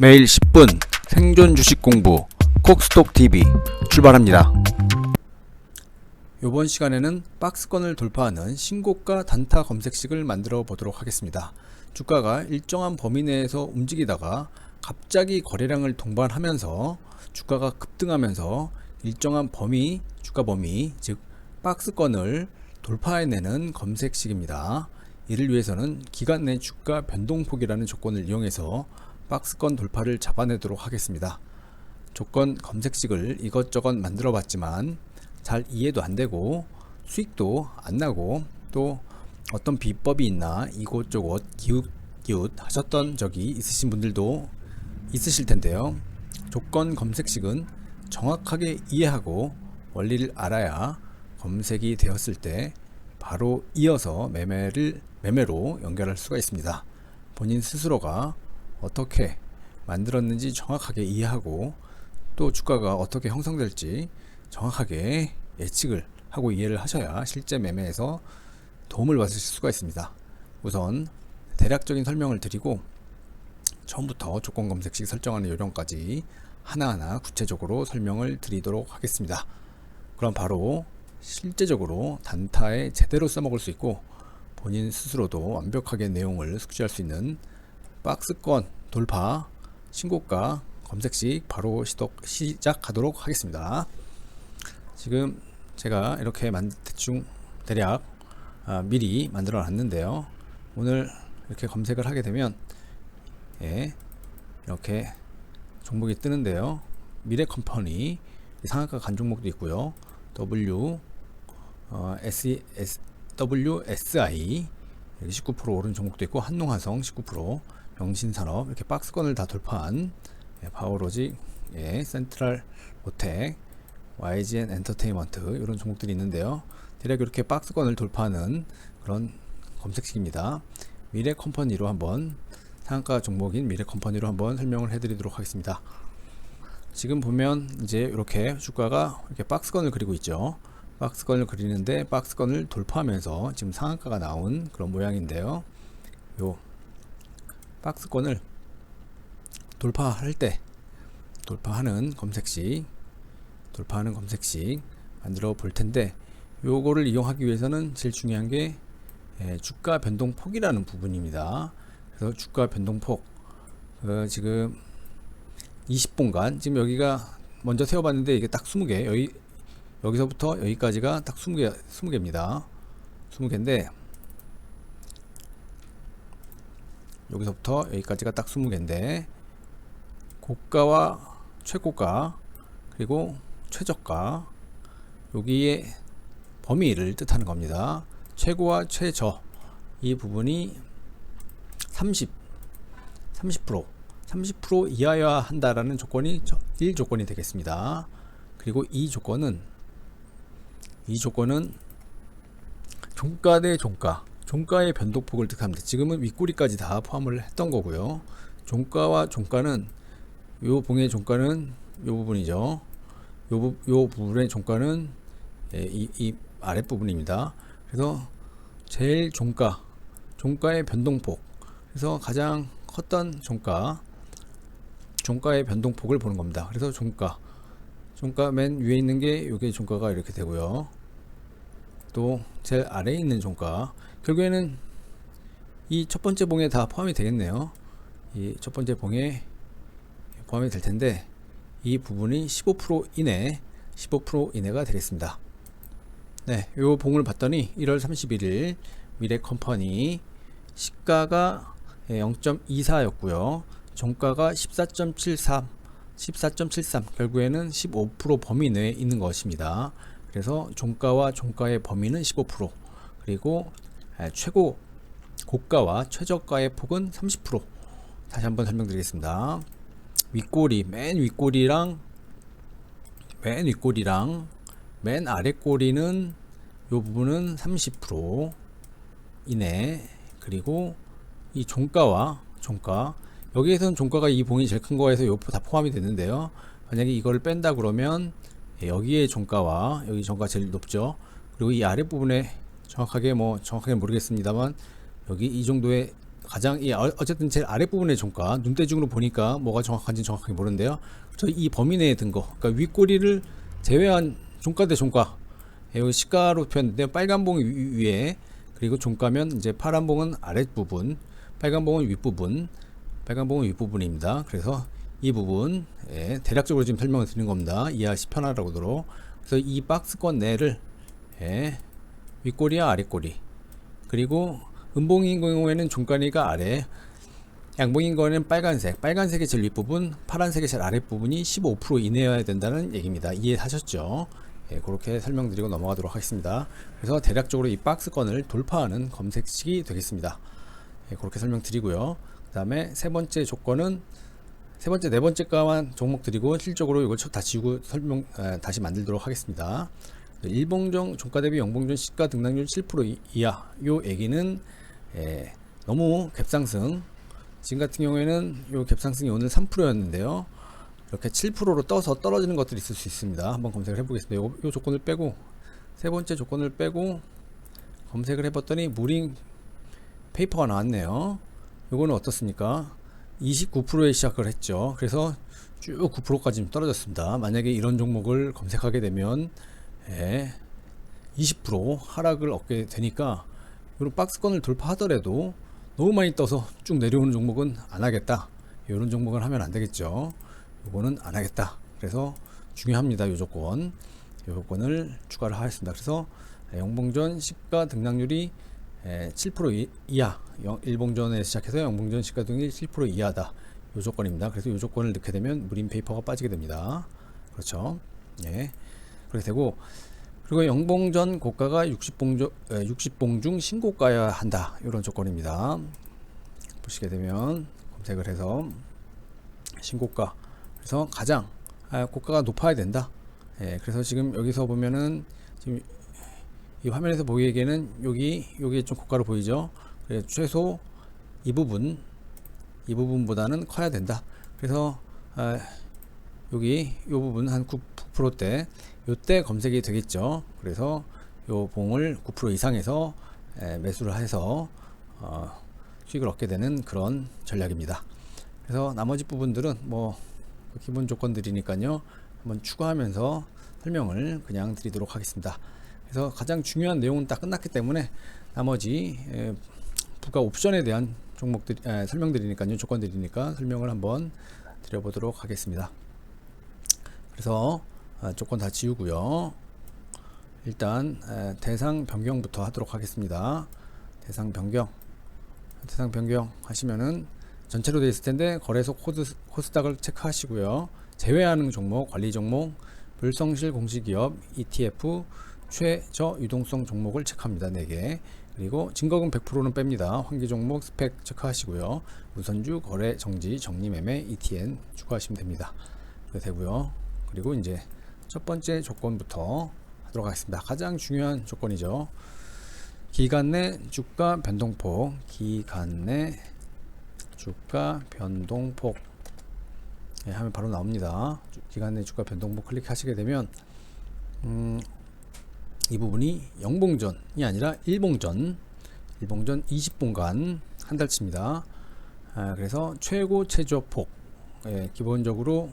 매일 10분 생존 주식 공부 콕스톡 TV 출발합니다. 이번 시간에는 박스권을 돌파하는 신고가 단타 검색식을 만들어 보도록 하겠습니다. 주가가 일정한 범위 내에서 움직이다가 갑자기 거래량을 동반하면서 주가가 급등하면서 일정한 범위, 주가 범위, 즉 박스권을 돌파해내는 검색식입니다. 이를 위해서는 기간 내 주가 변동폭이라는 조건을 이용해서 박스권 돌파를 잡아내도록 하겠습니다. 조건 검색식을 이것저것 만들어 봤지만 잘 이해도 안 되고 수익도 안 나고 또 어떤 비법이 있나 이곳저곳 기웃기웃 하셨던 적이 있으신 분들도 있으실 텐데요. 조건 검색식은 정확하게 이해하고 원리를 알아야 검색이 되었을 때 바로 이어서 매매를 매매로 연결할 수가 있습니다. 본인 스스로가 어떻게 만들었는지 정확하게 이해하고 또 주가가 어떻게 형성될지 정확하게 예측을 하고 이해를 하셔야 실제 매매에서 도움을 받으실 수가 있습니다. 우선 대략적인 설명을 드리고 처음부터 조건 검색식 설정하는 요령까지 하나하나 구체적으로 설명을 드리도록 하겠습니다. 그럼 바로 실제적으로 단타에 제대로 써먹을 수 있고 본인 스스로도 완벽하게 내용을 숙지할 수 있는 박스권 돌파 신고가 검색식 바로 시도, 시작하도록 하겠습니다. 지금 제가 이렇게 만, 대충 대략 아, 미리 만들어 놨는데요. 오늘 이렇게 검색을 하게 되면 예, 이렇게 종목이 뜨는데요. 미래 컴퍼니 상한가 간 종목도 있고요. W 어, S, S, WSI 19% 오른 종목도 있고 한농화성 19% 영신산업 이렇게 박스권을 다 돌파한 예, 파워로직, 예, 센트럴 모텍, YGN 엔터테인먼트 이런 종목들이 있는데요. 대략 이렇게 박스권을 돌파하는 그런 검색식입니다. 미래 컴퍼니로 한번 상한가 종목인 미래 컴퍼니로 한번 설명을 해드리도록 하겠습니다. 지금 보면 이제 이렇게 주가가 이렇게 박스권을 그리고 있죠. 박스권을 그리는데 박스권을 돌파하면서 지금 상한가가 나온 그런 모양인데요. 요 박스권을 돌파할 때 돌파하는 검색식 돌파하는 검색식 만들어 볼 텐데 요거를 이용하기 위해서는 제일 중요한 게 예, 주가 변동폭이라는 부분입니다. 그래서 주가 변동폭 어, 지금 20분간 지금 여기가 먼저 세워봤는데 이게 딱 20개 여기 여기서부터 여기까지가 딱 20개 20개입니다. 20개인데 여기서부터 여기까지가 딱 20개인데 고가와 최고가 그리고 최저가 여기에 범위를 뜻하는 겁니다. 최고와 최저 이 부분이 30 30% 30% 이하여야 한다라는 조건이 1 조건이 되겠습니다. 그리고 이 조건은 이 조건은 종가 대 종가 종가의 변동폭을 뜻합니다. 지금은 윗꼬리까지 다 포함을 했던 거고요. 종가와 종가는 요 봉의 종가는 요 부분이죠. 요, 부, 요 부분의 종가는 예, 이, 이 아랫부분입니다. 그래서 제일 종가, 종가의 변동폭. 그래서 가장 컸던 종가, 종가의 변동폭을 보는 겁니다. 그래서 종가, 종가 맨 위에 있는 게 요게 종가가 이렇게 되고요. 또 제일 아래에 있는 종가, 결국에는 이 첫 번째 봉에 다 포함이 되겠네요. 이 첫 번째 봉에 포함이 될 텐데 이 부분이 15% 이내 15% 이내가 되겠습니다. 네, 요 봉을 봤더니 1월 31일 미래 컴퍼니 시가가 0.24였고요. 종가가 14.73 14.73 결국에는 15% 범위 내에 있는 것입니다. 그래서 종가와 종가의 범위는 15% 그리고 최고 고가와 최저가의 폭은 30% 다시 한번 설명드리겠습니다. 윗꼬리 맨 윗꼬리랑 맨 윗꼬리랑 맨 아래 꼬리는 요 부분은 30% 이내. 그리고 이 종가와 종가 여기에서는 종가가 이 봉이 제일 큰 거에서 요다 포함이 되는데요. 만약에 이걸 뺀다 그러면 여기에 종가와 여기 종가 제일 높죠. 그리고 이 아랫부분에 정확하게 뭐 정확하게 모르겠습니다만 여기 이 정도의 가장 이 어- 어쨌든 제일 아랫부분의 종가 눈대중으로 보니까 뭐가 정확한지 정확하게 모르는데요. 저이 범위 내에 든 거, 그러니까 윗꼬리를 제외한 종가 대 종가. 예, 여기 시가로 표현했는데 빨간 봉 위- 위에 그리고 종가면 이제 파란 봉은 아랫부분, 빨간 봉은 윗부분, 빨간 봉은 윗부분입니다. 그래서 이 부분 예, 대략적으로 지금 설명을 드리는 겁니다. 이해하시 편하라고도록. 그래서 이 박스권 내를 예, 윗꼬리와 아랫꼬리. 그리고 음봉인 경우에는 종가리가 아래 양봉인 거는 빨간색. 빨간색의 제일 윗부분 파란색의 제일 아랫부분이 15% 이내여야 된다는 얘기입니다. 이해하셨죠? 예, 그렇게 설명드리고 넘어가도록 하겠습니다. 그래서 대략적으로 이 박스권을 돌파하는 검색식이 되겠습니다. 예, 그렇게 설명드리고요. 그 다음에 세 번째 조건은 세 번째 네 번째가만 종목 드리고 실적으로 이걸 다 지우고 설명 에, 다시 만들도록 하겠습니다 일봉정 종가 대비 영봉전 시가 등락률 7% 이- 이하. 요 얘기는 예, 너무 갭상승. 지금 같은 경우에는 요 갭상승이 오늘 3%였는데요. 이렇게 7%로 떠서 떨어지는 것들이 있을 수 있습니다. 한번 검색을 해보겠습니다. 요, 요 조건을 빼고 세 번째 조건을 빼고 검색을 해봤더니 무링 페이퍼가 나왔네요. 요거는 어떻습니까? 29%에 시작을 했죠. 그래서 쭉 9%까지 떨어졌습니다. 만약에 이런 종목을 검색하게 되면 예, 20% 하락을 얻게 되니까 이런 박스권을 돌파하더라도 너무 많이 떠서 쭉 내려오는 종목은 안 하겠다. 이런 종목을 하면 안 되겠죠. 이거는 안 하겠다. 그래서 중요합니다. 이 조건. 이 조건을 추가를 하겠습니다. 그래서 영봉전 시가 등락률이 7% 이- 이하, 영- 일봉전에 시작해서 영봉전 시가 등이 7% 이하다. 이 조건입니다. 그래서 이 조건을 넣게 되면 무림 페이퍼가 빠지게 됩니다. 그렇죠. 예. 그렇게 되고 그리고 영봉 전 고가가 60봉, 60봉 중 신고가여야 한다. 이런 조건입니다. 보시게 되면 검색을 해서 신고가. 그래서 가장 아, 고가가 높아야 된다. 예, 그래서 지금 여기서 보면은 지금 이 화면에서 보이기에는 여기 여기 좀 고가로 보이죠. 그래서 최소 이 부분 이 부분보다는 커야 된다. 그래서 아, 여기 이 부분 한 9%대 요때 검색이 되겠죠. 그래서 요 봉을 9% 이상에서 에, 매수를 해서 어, 수익을 얻게 되는 그런 전략입니다. 그래서 나머지 부분들은 뭐 기본 조건들이니까요. 한번 추가하면서 설명을 그냥 드리도록 하겠습니다. 그래서 가장 중요한 내용은 다 끝났기 때문에 나머지 에, 부가 옵션에 대한 종목들 에, 설명드리니까요. 조건들이니까 설명을 한번 드려보도록 하겠습니다. 그래서 아, 조건 다 지우고요. 일단 에, 대상 변경부터 하도록 하겠습니다. 대상 변경, 대상 변경 하시면은 전체로 되어 있을 텐데 거래소 코드 코스닥을 체크하시고요. 제외하는 종목, 관리 종목, 불성실 공시기업, ETF, 최저 유동성 종목을 체크합니다. 4개. 그리고 증거금 100%는 뺍니다. 환기 종목 스펙 체크하시고요. 우선주 거래 정지 정리 매매 ETN 추가하시면 됩니다. 되고요. 그리고 이제 첫 번째 조건부터 하도록 하겠습니다. 가장 중요한 조건이죠. 기간 내 주가 변동폭, 기간 내 주가 변동폭 예, 하면 바로 나옵니다. 주- 기간 내 주가 변동폭 클릭하시게 되면 음, 이 부분이 영봉전이 아니라 일봉전, 일봉전 20분간 한 달치입니다. 아, 그래서 최고 최저폭 예, 기본적으로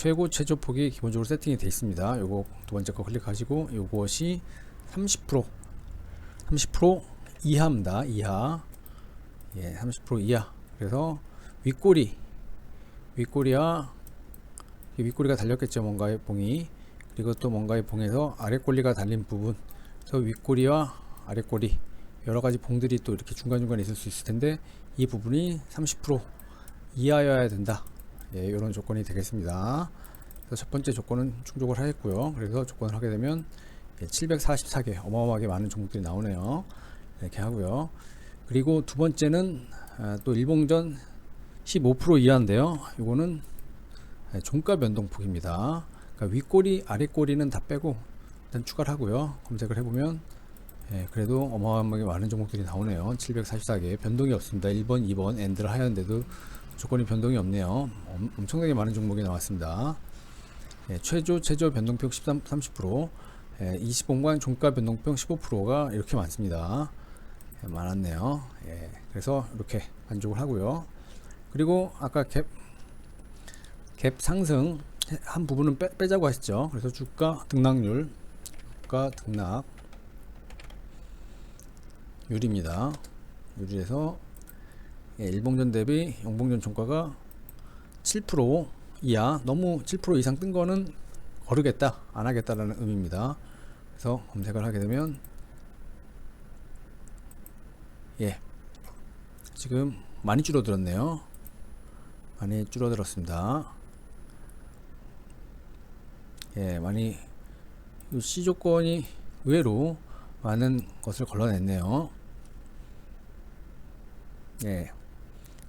최고 최저폭이 기본적으로 세팅이 되어 있습니다. 요거 두 번째 거 클릭하시고 요것이 30% 30% 이하입니다. 이하 예, 30% 이하. 그래서 윗꼬리 윗꼬리와 이 윗꼬리가 달렸겠죠. 뭔가의 봉이 그리고 또 뭔가의 봉에서 아랫꼬리가 달린 부분 그래서 윗꼬리와 아랫꼬리 여러 가지 봉들이 또 이렇게 중간중간에 있을 수 있을 텐데 이 부분이 30% 이하여야 된다. 예, 이런 조건이 되겠습니다. 그래서 첫 번째 조건은 충족을 하였고요. 그래서 조건을 하게 되면 예, 744개 어마어마하게 많은 종목들이 나오네요. 이렇게 하고요. 그리고 두 번째는 아, 또 일봉전 15% 이하인데요. 이거는 예, 종가 변동폭입니다. 그러니까 윗꼬리, 아랫꼬리는 다 빼고 일단 추가를 하고요. 검색을 해보면 예, 그래도 어마어마하게 많은 종목들이 나오네요. 744개 변동이 없습니다. 1번, 2번 엔드를 하였는데도 조건이 변동이 없네요. 엄, 엄청나게 많은 종목이 나왔습니다. 예, 최저 최저 변동폭 13, 30%, 예, 20분간 종가 변동폭 15%가 이렇게 많습니다. 예, 많았네요. 예, 그래서 이렇게 만족을 하고요. 그리고 아까 갭, 갭 상승 한 부분은 빼, 빼자고 하셨죠. 그래서 주가 등락률, 주가 등락 율입니다. 율에서 예, 일봉전 대비 영봉전 종가가 7% 이하 너무 7% 이상 뜬 거는 거르겠다 안 하겠다라는 의미입니다. 그래서 검색을 하게 되면 예 지금 많이 줄어들었네요. 많이 줄어들었습니다. 예 많이 이 C 조건이 의외로 많은 것을 걸러냈네요. 예.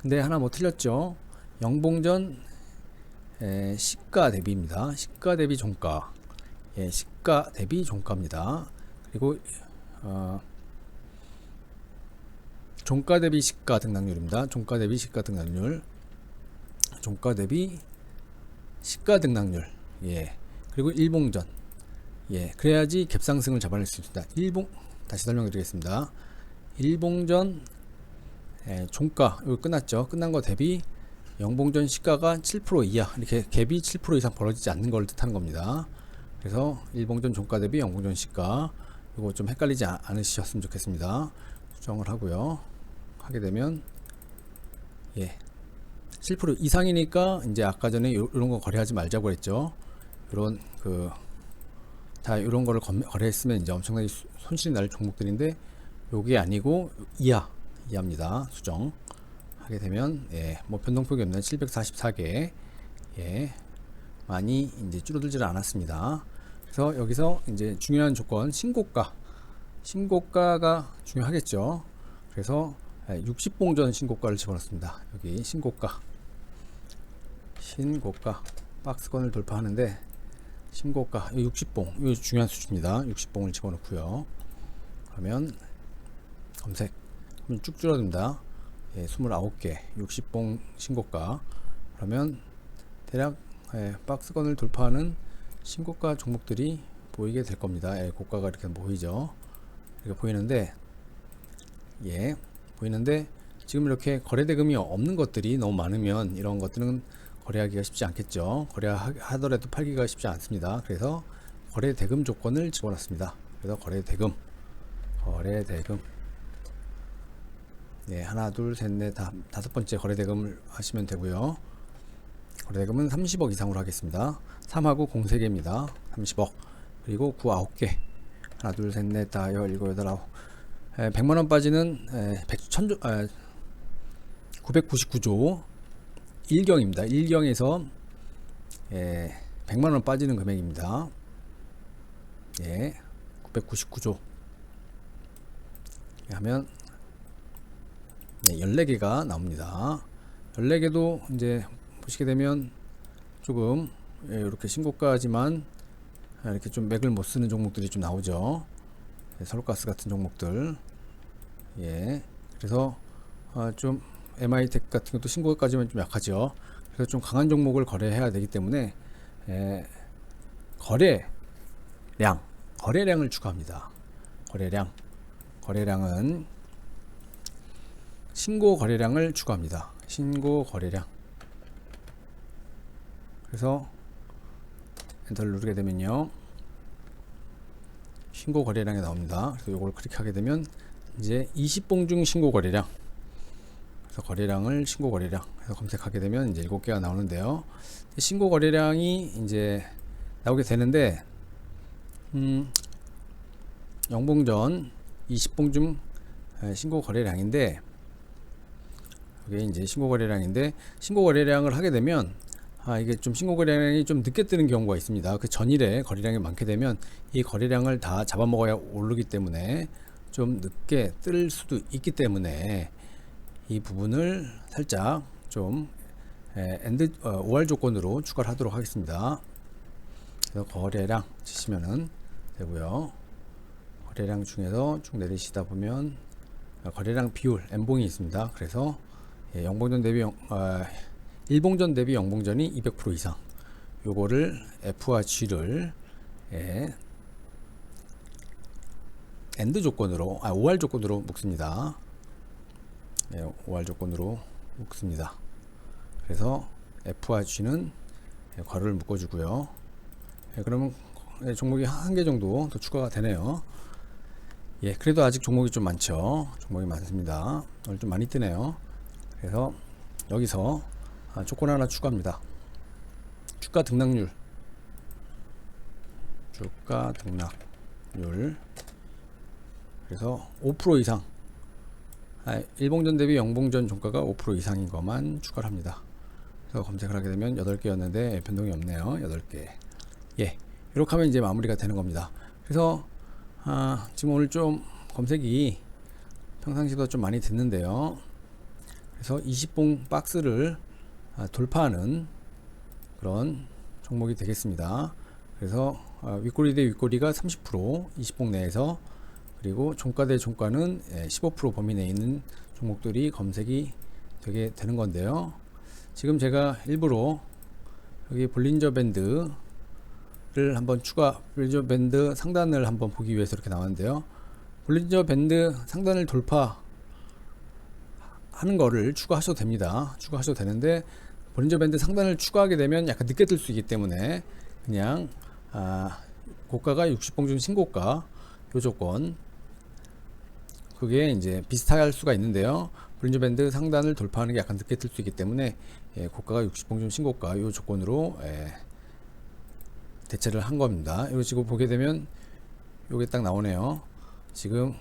근데 하나 뭐 틀렸죠. 영봉전 에, 시가 대비입니다. 시가 대비 종가. 예, 시가 대비 종가입니다. 그리고 어, 종가 대비 시가 등락률입니다. 종가 대비 시가 등락률. 종가 대비 시가 등락률. 예. 그리고 일봉전. 예. 그래야지 갭상승을 잡아낼 수 있습니다. 일봉 다시 설명드리겠습니다. 일봉전 예, 종가 이거 끝났죠. 끝난 거 대비 영봉전 시가가 7% 이하 이렇게 갭이 7% 이상 벌어지지 않는 걸 뜻하는 겁니다. 그래서 일봉전 종가 대비 영봉전 시가 이거 좀 헷갈리지 아- 않으셨으면 좋겠습니다. 수정을 하고요. 하게 되면 예. 7% 이상이니까 이제 아까 전에 요, 이런 거 거래하지 말자고 했죠. 이런 그 다 이런 거를 검- 거래했으면 이제 엄청나게 수- 손실이 날 종목들인데 요게 아니고 이하 이하입니다. 수정 하게 되면 예, 뭐 변동폭이 없는 744개 예, 많이 이제 줄어들지 않았습니다. 그래서 여기서 이제 중요한 조건 신고가 신고가가 중요하겠죠. 그래서 60봉전 신고가를 집어넣습니다. 여기 신고가 신고가 박스권을 돌파하는데 신고가 60봉 이거 중요한 수치입니다. 60봉을 집어넣고요. 그러면 검색 쭉 줄어듭니다. 예, 29개 60봉 신고가 그러면 대략 예, 박스권을 돌파하는 신고가 종목들이 보이게 될 겁니다. 예, 고가가 이렇게 보이죠. 이렇게 보이는데 예 보이는데 지금 이렇게 거래 대금이 없는 것들이 너무 많으면 이런 것들은 거래하기가 쉽지 않겠죠. 거래하더라도 팔기가 쉽지 않습니다. 그래서 거래 대금 조건을 집어넣습니다. 그래서 거래 대금 거래 대금 네, 하나, 둘, 셋, 넷, 다, 다섯 번째 거래대금을 하시면 되고요. 거래대금은 30억 이상으로 하겠습니다. 3하고 공 3개입니다. 30억. 그리고 9, 9개. 하나, 둘, 셋, 넷, 다, 열, 일곱, 여덟, 아홉. 에, 100만원 빠지는, 에, 100, 천조, 에, 999조. 1경입니다. 1경에서, 에, 100만 원 빠지는 금액입니다. 예, 999조. 하면 네, 14개가 나옵니다. 14개도 이제 보시게 되면 조금 예, 이렇게 신고가지만 이렇게 좀 맥을 못 쓰는 종목들이 좀 나오죠. 예, 서울가스 같은 종목들. 예. 그래서 아, 좀 MI텍 같은 것도 신고가까지만 좀 약하죠. 그래서 좀 강한 종목을 거래해야 되기 때문에 예, 거래량, 거래량을 추가합니다. 거래량, 거래량은 신고 거래량을 추가합니다. 신고 거래량. 그래서 엔터를 누르게 되면요. 신고 거래량이 나옵니다. 그래서 이걸 클릭하게 되면 이제 20봉 중 신고 거래량. 그래서 거래량을 신고 거래량 해서 검색하게 되면 이제 7개가 나오는데요. 신고 거래량이 이제 나오게 되는데 음 영봉전 20봉 중 에, 신고 거래량인데 이게 이제 신고 거래량인데 신고 거래량을 하게 되면 아 이게 좀 신고 거래량이 좀 늦게 뜨는 경우가 있습니다. 그 전일에 거래량이 많게 되면 이 거래량을 다 잡아먹어야 오르기 때문에 좀 늦게 뜰 수도 있기 때문에 이 부분을 살짝 좀 에, 엔드 어, OR 조건으로 추가를 하도록 하겠습니다. 그래서 거래량 치시면은 되고요. 거래량 중에서 쭉 내리시다 보면 어, 거래량 비율 M봉이 있습니다. 그래서 예, 영봉전 대비 영, 어, 일봉전 대비 영봉전이 200% 이상. 요거를 F와 G를 예, AND 조건으로 아 OR 조건으로 묶습니다. 네, OR 조건으로 묶습니다. 그래서 F와 G는 예, 괄호를 묶어주고요. 예, 그러면 예, 종목이 한 개 정도 더 추가가 되네요. 예, 그래도 아직 종목이 좀 많죠. 종목이 많습니다. 오늘 좀 많이 뜨네요. 그래서 여기서 아, 조건 하나 추가합니다. 주가 등락률. 주가 등락률. 그래서 5% 이상. 아, 일봉전 대비 영봉전 종가가 5% 이상인 것만 추가를 합니다. 그래서 검색을 하게 되면 8개였는데 변동이 없네요. 8개. 예. 이렇게 하면 이제 마무리가 되는 겁니다. 그래서 아, 지금 오늘 좀 검색이 평상시보다 좀 많이 됐는데요. 그래서 20봉 박스를 아, 돌파하는 그런 종목이 되겠습니다. 그래서 아, 윗꼬리 대 윗꼬리가 30% 20봉 내에서 그리고 종가 대 종가는 예, 15% 범위 내에 있는 종목들이 검색이 되게 되는 건데요. 지금 제가 일부러 여기 볼린저 밴드를 한번 추가 볼린저 밴드 상단을 한번 보기 위해서 이렇게 나왔는데요. 볼린저 밴드 상단을 돌파 하는 거를 추가하셔도 됩니다. 추가하셔도 되는데 볼린저 밴드 상단을 추가하게 되면 약간 늦게 뜰 수 있기 때문에 그냥 아, 고가가 60봉 중 신고가 요 조건 그게 이제 비슷할 수가 있는데요. 볼린저 밴드 상단을 돌파하는 게 약간 늦게 뜰 수 있기 때문에 예, 고가가 60봉 중 신고가 요 조건으로 예, 대체를 한 겁니다. 이거 지금 보게 되면 요게 딱 나오네요. 지금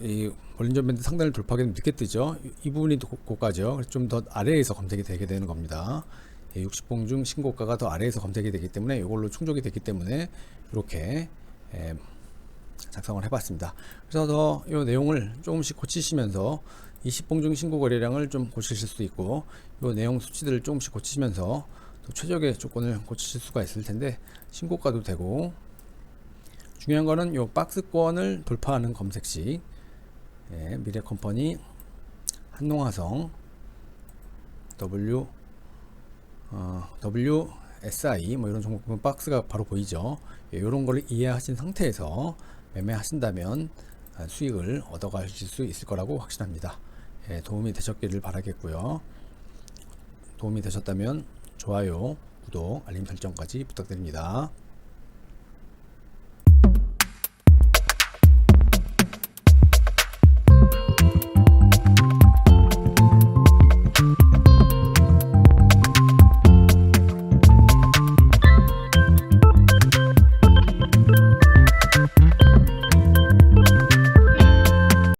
이 볼린저 밴드 상단을 돌파하게 되면 늦게 뜨죠. 이, 이 부분이 고- 고가죠. 좀 더 아래에서 검색이 되게 되는 겁니다. 예, 60봉 중 신고가가 더 아래에서 검색이 되기 때문에 이걸로 충족이 되기 때문에 이렇게 예, 작성을 해봤습니다. 그래서 더 이 내용을 조금씩 고치시면서 20봉 중 신고 거래량을 좀 고치실 수 있고 이 내용 수치들을 조금씩 고치시면서 또 최적의 조건을 고치실 수가 있을 텐데 신고가도 되고 중요한 거는 이 박스권을 돌파하는 검색식 예, 미래컴퍼니 한농화성 W 어, WSI 뭐 이런 종목 보면 박스가 바로 보이죠. 예, 이런 걸 이해하신 상태에서 매매하신다면 아, 수익을 얻어가실 수 있을 거라고 확신합니다. 예, 도움이 되셨기를 바라겠고요. 도움이 되셨다면 좋아요, 구독, 알림 설정까지 부탁드립니다.